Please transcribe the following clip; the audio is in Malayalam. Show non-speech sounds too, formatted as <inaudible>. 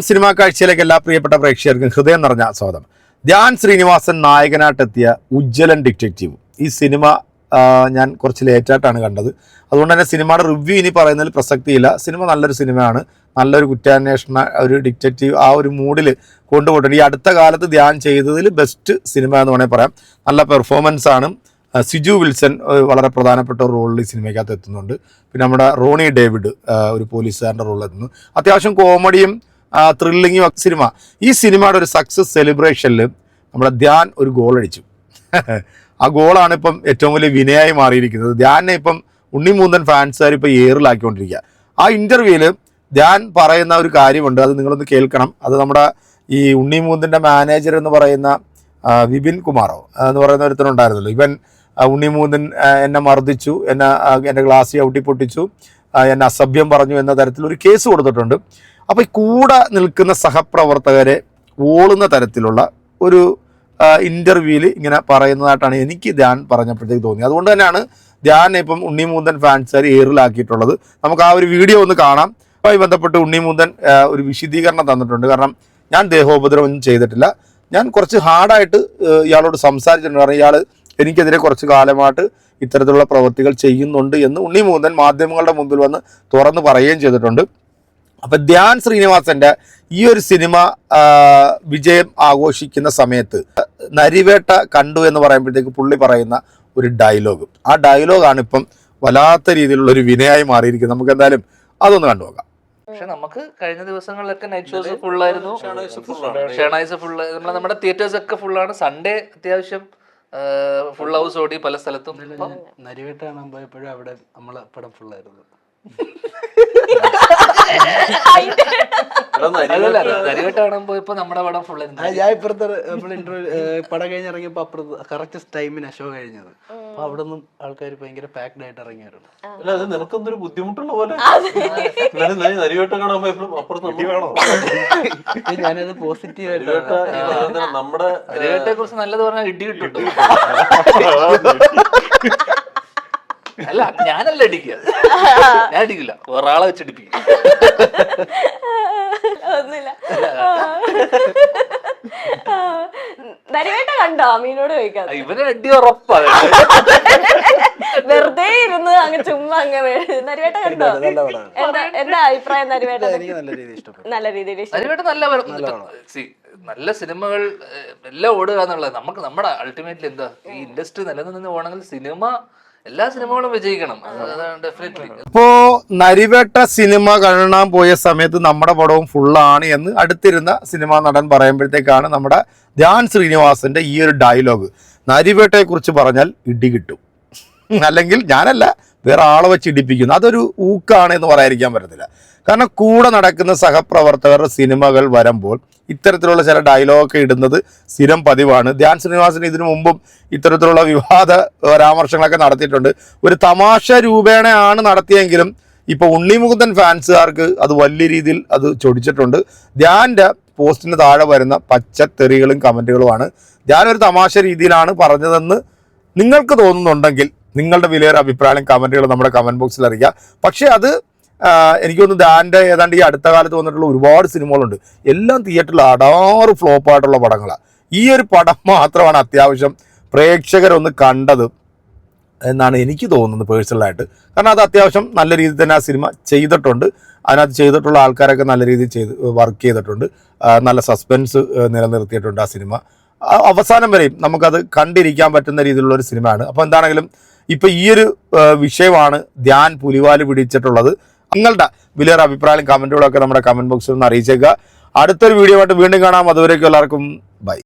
സിനിമാ കാഴ്ചയിലേക്ക് എല്ലാ പ്രിയപ്പെട്ട പ്രേക്ഷകർക്കും ഹൃദയം നിറഞ്ഞ സ്വാഗതം. ധ്യാൻ ശ്രീനിവാസൻ നായകനായിട്ടെത്തിയ ഉജ്ജ്വലൻ ഡിറ്റക്റ്റീവ്. ഈ സിനിമ ഞാൻ കുറച്ച് ലേറ്റായിട്ടാണ് കണ്ടത്. അതുകൊണ്ട് തന്നെ സിനിമയുടെ റിവ്യൂ ഇനി പറയുന്നതിൽ പ്രസക്തിയില്ല. സിനിമ നല്ലൊരു സിനിമയാണ്. നല്ലൊരു കുറ്റാന്വേഷണ ഒരു ഡിറ്റക്റ്റീവ് ആ ഒരു മൂഡിൽ കൊണ്ടുപോയിട്ടുണ്ട്. ഈ അടുത്ത കാലത്ത് ധ്യാൻ ചെയ്തതിൽ ബെസ്റ്റ് സിനിമ എന്ന് വേണമെങ്കിൽ പറയാം. നല്ല പെർഫോമൻസ് ആണ്. സിജു വിൽസൺ വളരെ പ്രധാനപ്പെട്ട ഒരു റോളിൽ ഈ സിനിമയ്ക്കകത്ത് എത്തുന്നുണ്ട്. പിന്നെ നമ്മുടെ റോണി ഡേവിഡ് ഒരു പോലീസുകാരന്റെ റോളിൽ എത്തുന്നു. അത്യാവശ്യം കോമഡിയും ത്രില്ലിങ്ങും സിനിമ ഈ സിനിമയുടെ ഒരു സക്സസ് സെലിബ്രേഷനിൽ നമ്മുടെ ധ്യാൻ ഒരു ഗോൾ അടിച്ചു. ആ ഗോളാണ് ഇപ്പം ഏറ്റവും വലിയ വിനയായി മാറിയിരിക്കുന്നത്. ധ്യാനെ ഇപ്പം ഉണ്ണിമൂന്തൻ ഫാൻസുകാർ ഇപ്പോൾ ഏറിലാക്കിക്കൊണ്ടിരിക്കുക ആ ഇന്റർവ്യൂവിൽ ധ്യാൻ പറയുന്ന ഒരു കാര്യമുണ്ട്. അത് നിങ്ങളൊന്ന് കേൾക്കണം. അത് നമ്മുടെ ഈ ഉണ്ണിമൂന്തിന്റെ മാനേജർ എന്ന് പറയുന്ന വിപിൻ കുമാറോ എന്ന് പറയുന്ന ഒരുത്തനുണ്ടായിരുന്നല്ലോ. ഇവൻ ഉണ്ണിമൂന്തൻ എന്നെ മർദ്ദിച്ചു എന്നെ എന്റെ ഗ്ലാസ് ചവിട്ടി പൊട്ടിച്ചു എന്നെ അസഭ്യം പറഞ്ഞു എന്ന തരത്തിൽ ഒരു കേസ് കൊടുത്തിട്ടുണ്ട്. അപ്പോൾ ഈ കൂടെ നിൽക്കുന്ന സഹപ്രവർത്തകരെ ഓളുന്ന തരത്തിലുള്ള ഒരു ഇന്റർവ്യൂവിൽ ഇങ്ങനെ പറയുന്നതായിട്ടാണ് എനിക്ക് ധ്യാൻ പറഞ്ഞപ്പോഴത്തേക്ക് തോന്നിയത്. അതുകൊണ്ട് തന്നെയാണ് ധ്യാൻ ഇപ്പം ഉണ്ണിമൂന്തൻ ഫാൻസുകാർ ഏറിലാക്കിയിട്ടുള്ളത്. നമുക്ക് ആ ഒരു വീഡിയോ ഒന്ന് കാണാം. അതുമായി ബന്ധപ്പെട്ട് ഉണ്ണിമൂന്തൻ ഒരു വിശദീകരണം തന്നിട്ടുണ്ട്. കാരണം ഞാൻ ദേഹോപദ്രവം ഒന്നും ചെയ്തിട്ടില്ല. ഞാൻ കുറച്ച് ഹാർഡായിട്ട് ഇയാളോട് സംസാരിച്ചിട്ടുണ്ട്. കാരണം ഇയാൾ എനിക്കെതിരെ കുറച്ച് കാലമായിട്ട് ഇത്തരത്തിലുള്ള പ്രവൃത്തികൾ ചെയ്യുന്നുണ്ട് എന്ന് ഉണ്ണിമൂന്തൻ മാധ്യമങ്ങളുടെ മുമ്പിൽ വന്ന് തുറന്ന് പറയുകയും ചെയ്തിട്ടുണ്ട്. അപ്പം ധ്യാൻ ശ്രീനിവാസന്റെ ഈ ഒരു സിനിമ വിജയം ആഘോഷിക്കുന്ന സമയത്ത് നരിവേട്ട കണ്ടു എന്ന് പറയുമ്പോഴത്തേക്ക് പുള്ളി പറയുന്ന ഒരു ഡയലോഗ്. ആ ഡയലോഗാണ് ഇപ്പം വല്ലാത്ത രീതിയിലുള്ള ഒരു വിനയായി മാറിയിരിക്കുന്നത്. നമുക്ക് എന്തായാലും അതൊന്ന് കണ്ടു നോക്കാം. പക്ഷെ നമുക്ക് കഴിഞ്ഞ ദിവസങ്ങളിലൊക്കെ നൈറ്റ് ഷോസ് ഫുള്ളായിരുന്നു ഷെണൈസ് ഫുള്ള് നമ്മളെ നമ്മുടെ തിയേറ്റേഴ്സ് ഒക്കെ ഫുള്ളാണ് സൺഡേ അത്യാവശ്യം ഫുൾ ഹൗസ് ഓടി പല സ്ഥലത്തും. നരിവേട്ട കാണാൻ പോയപ്പോഴും അവിടെ നമ്മളെ പടം ഫുള്ളായിരുന്നു അതല്ല നരിവേട്ട കാണാൻ പോയപ്പോ നമ്മുടെ പടം ഫുൾ ആ, ഞാൻ ഇപ്പുറത്തെ ഇന്റർവ്യൂ പടം കഴിഞ്ഞിറങ്ങിയപ്പോ അപ്പുറത്ത് കറക്റ്റ് ടൈമിന് ഷോ കഴിഞ്ഞത്. അപ്പൊ അവിടെ നിന്നും ആൾക്കാർ ഭയങ്കര പാക്ഡ് ആയിട്ട് ഇറങ്ങിയായിരുന്നു. അല്ല അത് നിനക്കൊന്നൊരു ബുദ്ധിമുട്ടുള്ള പോലെ. ഞാനത് പോസിറ്റീവ് നരിവേട്ട ആയിട്ട് നമ്മുടെ കുറിച്ച് നല്ലത് പറഞ്ഞാൽ ഇടി കിട്ടും. <laughs> അല്ല ഞാനല്ല അടിക്കുക. ഞാൻ അടിക്കില്ല. ഒരാളെ വെച്ചടിപ്പിക്കും ഒന്നുമില്ല. നരിവേട്ട കണ്ടോ? അമീനോട് ചോദിക്കാതെ. ഇവന് അടി ഉറപ്പാണ് വെറുതെ ഇരുന്ന് അങ്ങ് ചുമ്മാ അങ്ങ് നരിവേട്ട കണ്ടോ? എന്താ എന്താ അഭിപ്രായം നരിവേട്ട എനിക്ക് നല്ല രീതിയിൽ ഇഷ്ടപ്പെട്ടു. നല്ല രീതിയിൽ നരിവേട്ട നല്ല നല്ല സിനിമകൾ എല്ലാം ഓടുക എന്നുള്ളത് നമുക്ക് നമ്മുടെ അൾട്ടിമേറ്റ്ലി എന്താ ഈ ഇൻഡസ്ട്രി നിലനിന്ന് പോകണമെങ്കിൽ സിനിമ എല്ലാ സിനിമകളും വിജയിക്കണം. ഡെഫിനറ്റ്ലി ഇപ്പോ നരിവേട്ട സിനിമ കാണാൻ പോയ സമയത്ത് നമ്മുടെ പടവും ഫുള്ളാണ് എന്ന് അടുത്തിരുന്ന സിനിമാ നടൻ പറയുമ്പോഴത്തേക്കാണ് നമ്മുടെ ധ്യാൻ ശ്രീനിവാസന്റെ ഈ ഒരു ഡയലോഗ് നരിവേട്ടയെ കുറിച്ച് പറഞ്ഞാൽ ഇടി കിട്ടും. അല്ലെങ്കിൽ ഞാനല്ല വേറെ ആളെ വെച്ച് ഇടിപ്പിക്കുന്നു. അതൊരു ഊക്കാണ് എന്ന് പറയാതിരിക്കാൻ പറ്റത്തില്ല. കാരണം കൂടെ നടക്കുന്ന സഹപ്രവർത്തകരുടെ സിനിമകൾ വരുമ്പോൾ ഇത്തരത്തിലുള്ള ചില ഡയലോഗൊക്കെ ഇടുന്നത് സ്ഥിരം പതിവാണ്. ധ്യാൻ ശ്രീനിവാസൻ ഇതിനു മുമ്പും ഇത്തരത്തിലുള്ള വിവാദ പരാമർശങ്ങളൊക്കെ നടത്തിയിട്ടുണ്ട്. ഒരു തമാശ രൂപേണയാണ് നടത്തിയെങ്കിലും ഇപ്പോൾ ഉണ്ണിമുകുന്ദൻ ഫാൻസുകാർക്ക് അത് വലിയ രീതിയിൽ അത് ചൊടിച്ചിട്ടുണ്ട്. ധ്യാന്റെ പോസ്റ്റിന് താഴെ വരുന്ന പച്ചത്തെറികളും കമന്റുകളുമാണ് ഒരു തമാശ രീതിയിലാണ് പറഞ്ഞതെന്ന് നിങ്ങൾക്ക് തോന്നുന്നുണ്ടെങ്കിൽ നിങ്ങളുടെ വിലയേറെ അഭിപ്രായം കമന്റുകൾ നമ്മുടെ കമന്റ് ബോക്സിൽ അറിയിക്കുക. പക്ഷേ അത് എനിക്ക് തോന്നുന്നു ദാന്റെ ഏതാണ്ട് ഈ അടുത്ത കാലത്ത് വന്നിട്ടുള്ള ഒരുപാട് സിനിമകളുണ്ട്. എല്ലാം തിയേറ്ററിൽ അടാറ് ഫ്ലോപ്പായിട്ടുള്ള പടങ്ങളാണ് ഈ ഒരു പടം മാത്രമാണ് അത്യാവശ്യം പ്രേക്ഷകരൊന്ന് കണ്ടത് എന്നാണ് എനിക്ക് തോന്നുന്നത് പേഴ്സണലായിട്ട് കാരണം അത് അത്യാവശ്യം നല്ല രീതിയിൽ തന്നെ ആ സിനിമ ചെയ്തിട്ടുണ്ട്. അതിനകത്ത് ചെയ്തിട്ടുള്ള ആൾക്കാരൊക്കെ നല്ല രീതിയിൽ ചെയ്ത് വർക്ക് ചെയ്തിട്ടുണ്ട്. നല്ല സസ്പെൻസ് നിലനിർത്തിയിട്ടുണ്ട് ആ സിനിമ. അവസാനം വരെയും നമുക്കത് കണ്ടിരിക്കാൻ പറ്റുന്ന രീതിയിലുള്ള ഒരു സിനിമയാണ്. അപ്പോൾ എന്താണെങ്കിലും ഇപ്പോൾ ഈ ഒരു വിഷയമാണ് ധ്യാൻ പുലിവാൽ പിടിച്ചിട്ടുള്ളത്. നിങ്ങളുടെ വിലയേറെ അഭിപ്രായം കമന്റുകളൊക്കെ നമ്മുടെ കമന്റ് ബോക്സിൽ നിന്ന് അറിയിച്ചേക്കുക. അടുത്തൊരു വീഡിയോ ആയിട്ട് വീണ്ടും കാണാം. അതുവരേക്കും എല്ലാവർക്കും ബൈ